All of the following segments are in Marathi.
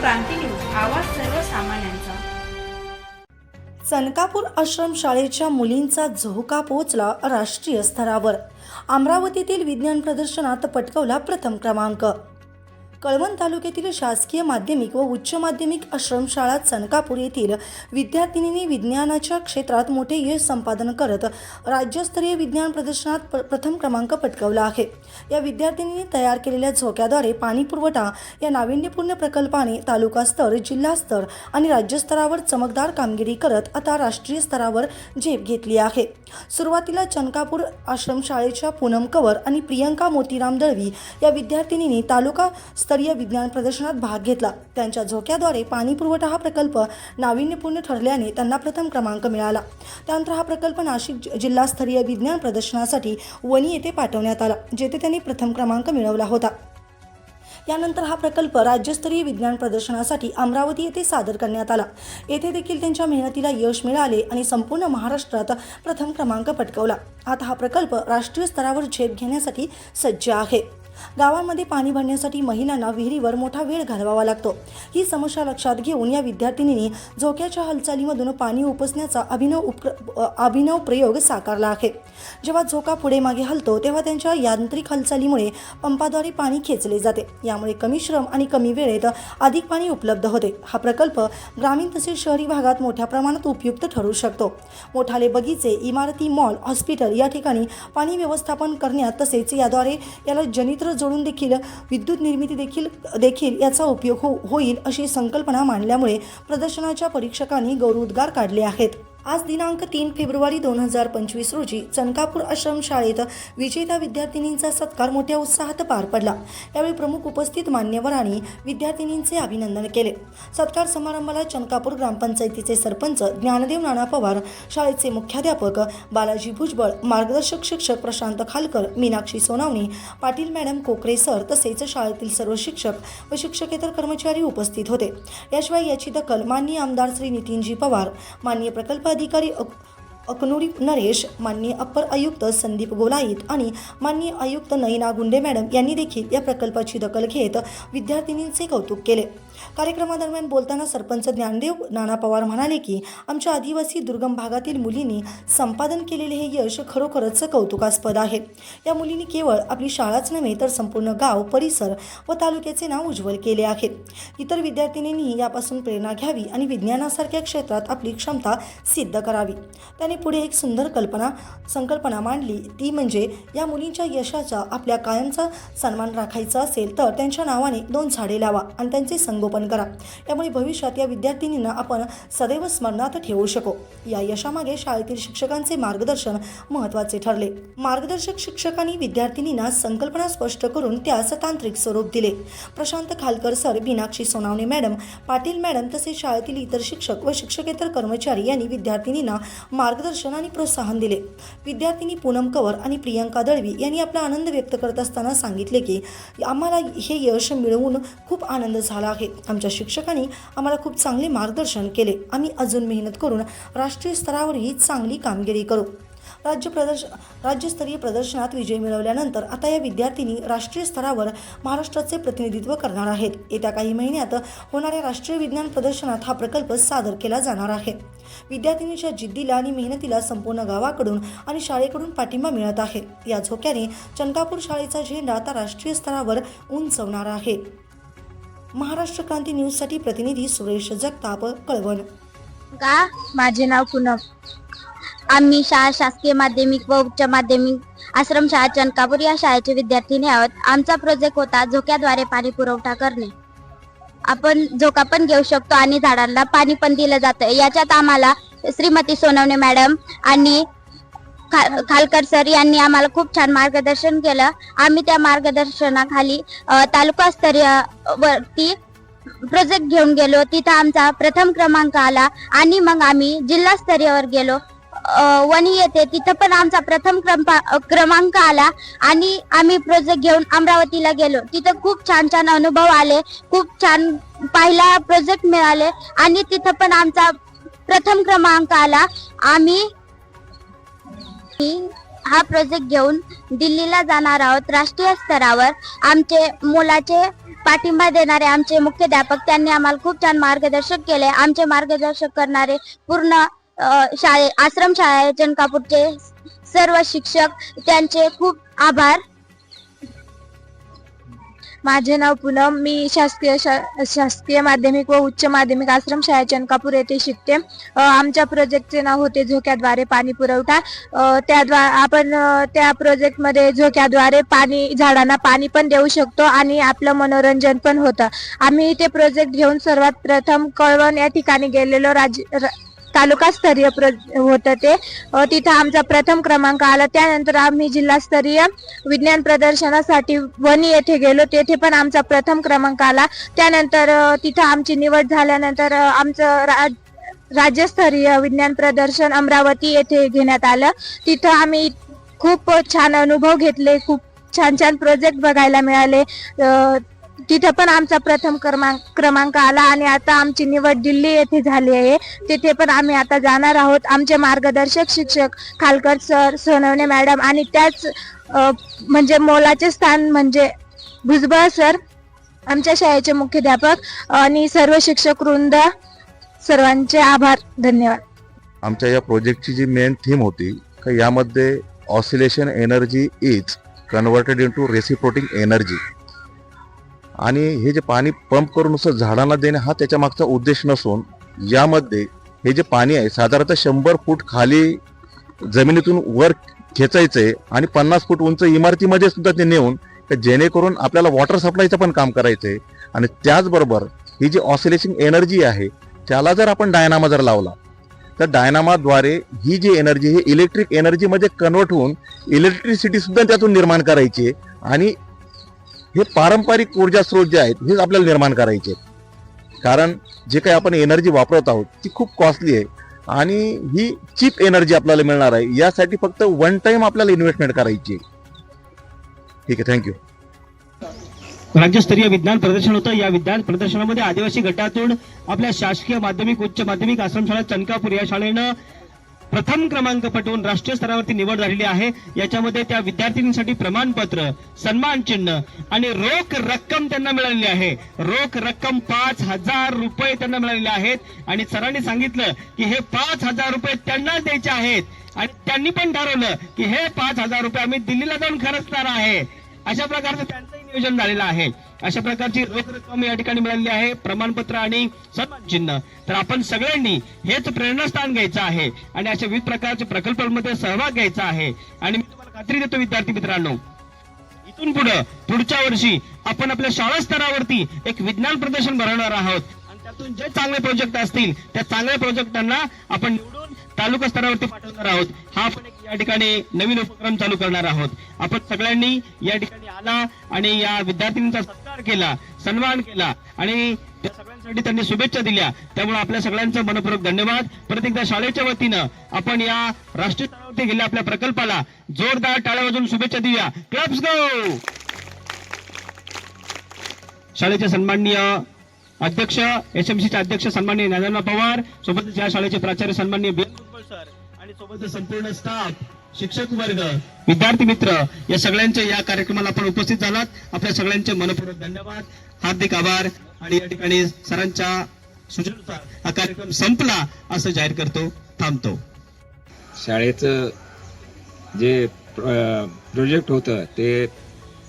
क्रांती न्यूज आवाज सर्वसामान्यांचा. चनकापूर आश्रमशाळेच्या मुलींचा झोका पोचला राष्ट्रीय स्तरावर. अमरावतीतील विज्ञान प्रदर्शनात पटकवला प्रथम क्रमांक. कळवण तालुक्यातील शासकीय माध्यमिक व उच्च माध्यमिक आश्रमशाळा चनकापूर येथील विद्यार्थिनींनी विज्ञानाच्या क्षेत्रात मोठे यश संपादन करत राज्यस्तरीय विज्ञान प्रदर्शनात प- प्रथम क्रमांक पटकावला आहे. या विद्यार्थिनींनी तयार केलेल्या झोक्याद्वारे पाणी पुरवठा या नाविन्यपूर्ण प्रकल्पाने तालुका स्तर जिल्हा स्तर आणि राज्यस्तरावर चमकदार कामगिरी करत आता राष्ट्रीय स्तरावर झेप घेतली आहे. सुरुवातीला चनकापूर आश्रमशाळेच्या पूनम कवर आणि प्रियंका मोतीराम दळवी या विद्यार्थिनींनी तालुका स्तरीय विज्ञान प्रदर्शनात भाग घेतला. त्यांच्या झोक्याद्वारे पाणी पुरवठा हा प्रकल्प नाविन्यपूर्ण ठरल्याने त्यांना प्रथम क्रमांक मिळाला. त्यानंतर हा प्रकल्प नाशिक जिल्हास्तरीय विज्ञान प्रदर्शनासाठी वणी येथे पाठवण्यात आला जेथे त्यांनी प्रथम क्रमांक मिळवला होता. यानंतर हा प्रकल्प राज्यस्तरीय विज्ञान प्रदर्शनासाठी अमरावती येथे सादर करण्यात आला. येथे देखील त्यांच्या मेहनतीला यश मिळाले आणि संपूर्ण महाराष्ट्रात प्रथम क्रमांक पटकवला. आता हा प्रकल्प राष्ट्रीय स्तरावर झेप घेण्यासाठी सज्ज आहे. गावांमध्ये पाणी भरण्यासाठी महिलांना विहिरीवर मोठा वेळ घालवावा लागतो. ही समस्या लक्षात घेऊन या विद्यार्थिनींनी झोक्याच्या हालचालीमधून पाणी उपसण्याचा अभिनव उपक्र अभिनव प्रयोग साकारला आहे. जेव्हा झोका पुढे मागे हलतो तेव्हा त्यांच्या यांत्रिक हालचालीमुळे पंपाद्वारे पाणी खेचले जाते. यामुळे कमी श्रम आणि कमी वेळेत अधिक पाणी उपलब्ध होते. हा प्रकल्प ग्रामीण तसेच शहरी भागात मोठ्या प्रमाणात उपयुक्त ठरू शकतो. मोठाले बगीचे इमारती मॉल हॉस्पिटल या ठिकाणी पाणी व्यवस्थापन करण्यात तसेच याद्वारे याला जनित्र जोडून देखील विद्युत निर्मिती देखील देखील याचा उपयोग हो होईल अशी संकल्पना मांडल्यामुळे प्रदर्शनाच्या परीक्षकांनी गौरवोद्गार काढले आहेत. आज दिनांक तीन फेब्रुवारी दोन हजार पंचवीस रोजी चनकापूर आश्रमशाळेत विजेता विद्यार्थिनींचा सत्कार मोठ्या उत्साहात पार पडला. यावेळी प्रमुख उपस्थित मान्यवरांनी विद्यार्थिनींचे अभिनंदन केले. सत्कार समारंभाला चनकापूर ग्रामपंचायतीचे सरपंच ज्ञानदेव नाना पवार शाळेचे मुख्याध्यापक बालाजी भुजबळ मार्गदर्शक शिक्षक प्रशांत खालकर मीनाक्षी सोनावणी पाटील मॅडम कोकरे सर तसेच शाळेतील सर्व शिक्षक व शिक्षकेतर कर्मचारी उपस्थित होते. याशिवाय याची दखल माननीय आमदार श्री नितीनजी पवार माननीय प्रकल्प अधिकारी अक- अकनुरी नरेश माननीय अप्पर आयुक्त संदीप गोलाईत आणि माननीय आयुक्त नयना गुंडे मॅडम यांनी देखील या प्रकल्पाची दखल घेत विद्यार्थिनींचे कौतुक केले. कार्यक्रमादरम्यान बोलताना सरपंच ज्ञानदेव नाना पवार म्हणाले की आमच्या आदिवासी दुर्गम भागातील मुलींनी संपादन केलेले हे यश खरोखरच कौतुकास्पद आहे. या मुलींनी केवळ आपली शाळाच नव्हे तर संपूर्ण गाव परिसर व तालुक्याचे नाव उज्ज्वल केले आहे. इतर विद्यार्थिनींनी यापासून प्रेरणा घ्यावी आणि विज्ञानासारख्या क्षेत्रात आपली क्षमता सिद्ध करावी. त्याने पुढे एक सुंदर कल्पना संकल्पना मांडली. ती म्हणजे या मुलींच्या यशाचा आपल्या कायमचा सन्मान राखायचा असेल तर त्यांच्या नावाने दोन झाडे लावा आणि त्यांचे संगोपन करा. यामुळे भविष्यात या विद्यार्थिनींना आपण सदैव स्मरणात ठेवू शकू. या यशामागे शाळेतील शिक्षकांचे मार्गदर्शन महत्त्वाचे ठरले. मार्गदर्शक शिक्षकांनी विद्यार्थिनींना संकल्पना स्पष्ट करून त्यास तांत्रिक स्वरूप दिले. Prashant Khalkar sir Meenakshi Sonawane madam Patil madam तसेच शाळेतील इतर शिक्षक व शिक्षकेतर कर्मचारी यांनी विद्यार्थिनींना मार्गदर्शन आणि प्रोत्साहन दिले. विद्यार्थिनी पूनम कंवर आणि प्रियंका दळवी यांनी आपला आनंद व्यक्त करत असताना सांगितले की आम्हाला हे यश मिळवून खूप आनंद झाला आहे. आमच्या शिक्षकांनी आम्हाला खूप चांगले मार्गदर्शन केले. आम्ही अजून मेहनत करून राष्ट्रीय स्तरावरही चांगली कामगिरी करू. राज्य प्रदर्श राज्यस्तरीय प्रदर्शनात विजय मिळवल्यानंतर आता या विद्यार्थिनी राष्ट्रीय स्तरावर महाराष्ट्राचे प्रतिनिधित्व करणार आहेत. येत्या काही महिन्यात होणाऱ्या राष्ट्रीय विज्ञान प्रदर्शनात हा प्रकल्प सादर केला जाणार आहे. विद्यार्थिनीच्या जिद्दीला आणि मेहनतीला संपूर्ण गावाकडून आणि शाळेकडून पाठिंबा मिळत आहे. या झोक्याने चंकापूर शाळेचा झेंडा आता राष्ट्रीय स्तरावर उंचवणार आहे. महाराष्ट्र क्रांती न्यूजसाठी प्रतिनिधी सुरेश जगताप कळवण. का? माझे नाव पुनम. आम्ही शाळा शासकीय माध्यमिक व उच्च माध्यमिक आश्रमशाळा चनकापूर या शाळेचे विद्यार्थिनी आहोत. आमचा प्रोजेक्ट होता झोक्याद्वारे पाणी पुरवठा करणे. आपण झोका पण घेऊ शकतो आणि झाडांना पाणी पण दिलं जातं. याच्यात आम्हाला श्रीमती सोनवणे मॅडम आणि खा- खालकर सर यांनी आम्हाला खूप छान मार्गदर्शन केलं. आम्ही त्या मार्गदर्शनाखाली अ, तालुकास्तरीय वरती प्रोजेक्ट घेऊन गेलो. तिथं आमचा प्रथम क्रमांक आला आणि मग आम्ही जिल्हा स्तरीयवर गेलो. वणी येथे तिथं पण आमचा प्रथम क्रमांक आला आणि आम्ही प्रोजेक्ट घेऊन अमरावतीला गेलो. तिथं खूप छान छान अनुभव आले. खूप छान पहिला प्रोजेक्ट मिळाले आणि तिथं पण आमचा प्रथम क्रमांक आला. आम्ही हा प्रोजेक्ट घेऊन दिल्लीला जाणार आहोत. राष्ट्रीय स्तरावर आमचे मुलाचे पाठिंबा देणारे आमचे मुख्याध्यापक त्यांनी आम्हाला खूप छान मार्गदर्शक केले. आमचे मार्गदर्शक करणारे पूर्ण शाळे आश्रम शाळा जनकापूरचे सर्व शिक्षक त्यांचे खूप आभार. माझे नाव पूनम. मी शासकीय शा- शासकीय माध्यमिक व उच्च माध्यमिक आश्रम शाळा चनकापूर येथे शिकते. आमच्या प्रोजेक्टचे नाव होते झोक्याद्वारे पाणी पुरवठा. अ, त्याद्वारे आपण त्या प्रोजेक्टमध्ये झोक्याद्वारे पाणी झाडांना पाणी पण देऊ शकतो आणि आपलं मनोरंजन पण होतं. आम्ही ते प्रोजेक्ट घेऊन सर्वात प्रथम कळवण या ठिकाणी गेलेलो. राज्य तालुकास्तरीय प्र होतं ते. तिथं आमचा प्रथम क्रमांक आला. त्यानंतर आम्ही जिल्हास्तरीय विज्ञान प्रदर्शनासाठी वणी येथे गेलो. तेथे पण आमचा प्रथम क्रमांक आला. त्यानंतर तिथं आमची निवड झाल्यानंतर आमचं राज राज्यस्तरीय विज्ञान प्रदर्शन अमरावती येथे घेण्यात आलं. तिथं आम्ही खूप छान अनुभव घेतले. खूप छान छान प्रोजेक्ट बघायला मिळाले. तिथं पण आमचा प्रथम क्रमांक क्रमांक आला आणि आता आमची निवड दिल्ली येथे झाली आहे. तिथे पण आम्ही आता जाणार आहोत. आमचे मार्गदर्शक शिक्षक खालकर सर सोनवणे मॅडम आणि त्याच म्हणजे मोलाचे स्थान म्हणजे भुजबळ सर आमच्या शाळेचे मुख्याध्यापक आणि सर्व शिक्षक वृंद सर्वांचे आभार. धन्यवाद. आमच्या या प्रोजेक्टची जी मेन थीम होती का यामध्ये oscillation energy is converted into reciprocating energy. आणि हे जे पाणी पंप करून नुसतं झाडांना देणे हा त्याच्या मागचा उद्देश नसून यामध्ये हे जे पाणी आहे साधारणतः शंभर फूट खाली जमिनीतून वर खेचायचंय आणि पन्नास फूट उंच इमारतीमध्ये सुद्धा ते नेऊन जेणेकरून आपल्याला वॉटर सप्लायचं पण काम करायचंय आणि त्याचबरोबर ही जी ऑसिलेशन एनर्जी आहे त्याला जर आपण डायनामा जर लावला तर डायनामाद्वारे ही जी एनर्जी हे इलेक्ट्रिक एनर्जीमध्ये कन्वर्ट होऊन इलेक्ट्रिसिटी सुद्धा त्यातून निर्माण करायची आहे. आणि हे पारंपरिक ऊर्जा स्रोत जे आहेत हेच आपल्याला निर्माण करायचे आहेत. कारण जे काही आपण एनर्जी वापरत आहोत ती खूप कॉस्टली आहे. आणि ही चीप एनर्जी आपल्याला मिळणार आहे यासाठी फक्त वन टाइम आपल्याला इन्व्हेस्टमेंट करायची आहे. ठीक आहे थँक्यू राज्यस्तरीय विज्ञान प्रदर्शन होतं. या विज्ञान प्रदर्शनामध्ये आदिवासी गटातून आपल्या शासकीय माध्यमिक उच्च माध्यमिक आश्रमशाळा चनकापूर या शाळेनं प्रथम क्रमांक पटवून राष्ट्रीय स्तरावरती निवड झालेली आहे. याच्यामध्ये त्या विद्यार्थिनींसाठी प्रमाणपत्र सन्मान चिन्ह आणि रोख रक्कम त्यांना मिळालेली आहे. रोख रक्कम पाच हजार रुपये त्यांना मिळालेले आहेत. आणि सरांनी सांगितलं की हे पाच हजार रुपये त्यांनाच द्यायचे आहेत. आणि त्यांनी पण ठरवलं की हे पाच हजार रुपये आम्ही दिल्लीला जाऊन खर्चणार आहे. अशा प्रकारचं त्यांचंही नियोजन झालेलं आहे. अशा प्रकारची रोख रक्कम या ठिकाणी मिळाली आहे प्रमाणपत्र आणि सन्मान चिन्ह. तर आपण सगळ्यांनी हेच प्रेरणास्थान घ्यायचं आहे आणि अशा विविध प्रकारच्या प्रकल्पांमध्ये सहभाग घ्यायचा आहे. आणि मी तुम्हाला खात्री देतो विद्यार्थी मित्रांनो इथून पुढे पुढच्या वर्षी आपण आपल्या शाळा स्तरावरती एक विज्ञान प्रदर्शन भरवणार आहोत. आणि त्यातून जे चांगले प्रोजेक्ट असतील त्या चांगल्या प्रोजेक्टांना आपण निवडून तालुका स्तरावरती पाठवणार आहोत. हा आपण एक या ठिकाणी नवीन उपक्रम चालू करणार आहोत. आपण सगळ्यांनी या ठिकाणी आला आणि या विद्यार्थ्यांचा सत्कार केला सन्मान केला आणि त्या सगळ्यांसाठी त्यांनी शुभेच्छा दिल्या. त्यामुळे आपल्या सगळ्यांचं मनपूर्वक धन्यवाद. परत एकदा शाळेच्या वतीनं आपण या राष्ट्रीय स्तरावरती गेल्या आपल्या प्रकल्पाला जोरदार टाळ्या वाजून शुभेच्छा देऊया. क्लब्स गो शाळेचे सन्माननीय अध्यक्ष एसएमसीचे अध्यक्ष सन्माननीय नारायणराव पवार सोबतच या शाळेचे प्राचार्य सन्माननीय बी सर. आणि सोबतच संपूर्ण स्टाफ शिक्षक वर्ग विद्यार्थी मित्र या सगळ्यांच्या या कार्यक्रमाला आपण उपस्थित झालात. आपल्या सगळ्यांचे मनपूर्वक धन्यवाद. हार्दिक आभार. आणि या ठिकाणी सरांच्या सूचनेनुसार हा कार्यक्रम संपला असं जाहीर करतो थांबतो. शाळेचं जे प्र- प्रोजेक्ट होतं ते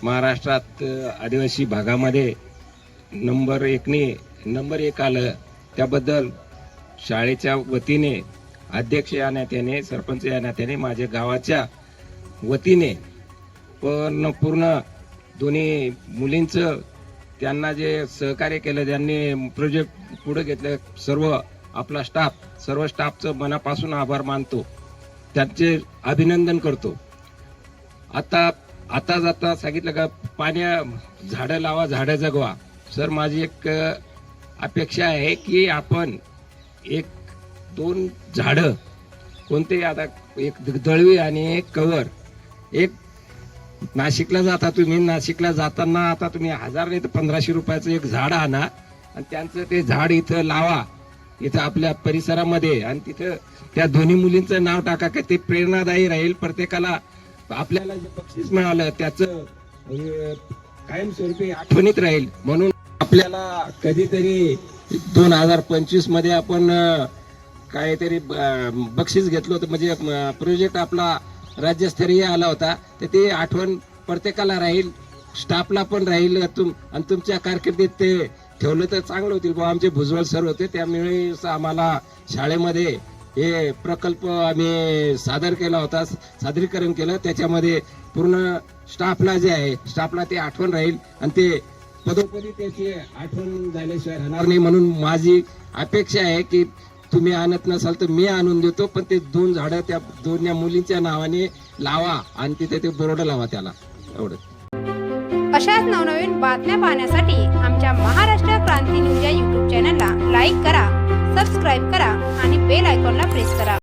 महाराष्ट्रात आदिवासी भागामध्ये नंबर एकने नंबर एक आलं. त्याबद्दल शाळेच्या वतीने अध्यक्ष या नात्याने सरपंच या नात्याने माझ्या गावाच्या वतीने पण पूर्ण दोन्ही मुलींचं त्यांना जे सहकार्य केलं त्यांनी प्रोजेक्ट पुढे घेतलं सर्व आपला स्टाफ सर्व स्टाफचं मनापासून आभार मानतो. त्यांचे अभिनंदन करतो. आता आता जाता सांगितलं का पाण्या झाडं लावा झाडं जगवा. सर माझी एक अपेक्षा आहे की आपण एक दोन झाडं कोणते आता एक दळवी आणि एक कवर एक नाशिकला जाता तुम्ही नाशिकला जाताना आता तुम्ही हजार नाही तर पंधराशे रुपयाचं एक झाड आणा आणि त्यांचं ते झाड इथं लावा. इथं आपल्या परिसरामध्ये आणि तिथं त्या दोन्ही मुलींचं नाव टाका की ते प्रेरणादायी राहील. प्रत्येकाला आपल्याला जे बक्षीस मिळालं त्याचं कायमस्वरूपी आठवणीत राहील. म्हणून आपल्याला कधीतरी दोन हजार पंचवीसमध्ये आपण काहीतरी बक्षीस घेतलं होतं. म्हणजे प्रोजेक्ट आपला राज्यस्तरीय आला होता. तर ते आठवण प्रत्येकाला राहील. स्टाफला पण राहील. तुम आणि तुमच्या कारकिर्दीत ते ठेवलं तर चांगलं होतील. बुवा आमचे भुजबळ सर होते. त्यामुळे आम्हाला शाळेमध्ये हे प्रकल्प आम्ही सादर केला होता. सादरीकरण केलं. त्याच्यामध्ये पूर्ण स्टाफला जे आहे स्टाफला ते आठवण राहील. आणि ते पदोपदी त्याची आठवण झाल्याशिवाय राहणार नाही. म्हणून माझी अपेक्षा आहे की तुम्ही आणत नसाल तर मी आणून देतो पण ते दोन झाडं त्या दोन या मुलींच्या नावाने लावा आणि तिथे ते बोर्ड लावा त्याला. एवढं. अशाच नवनवीन बातम्या पाहण्यासाठी आमच्या महाराष्ट्र क्रांती न्यूज या युट्यूब चॅनलला लाईक करा सबस्क्राईब करा आणि बेल आयकॉनला प्रेस करा.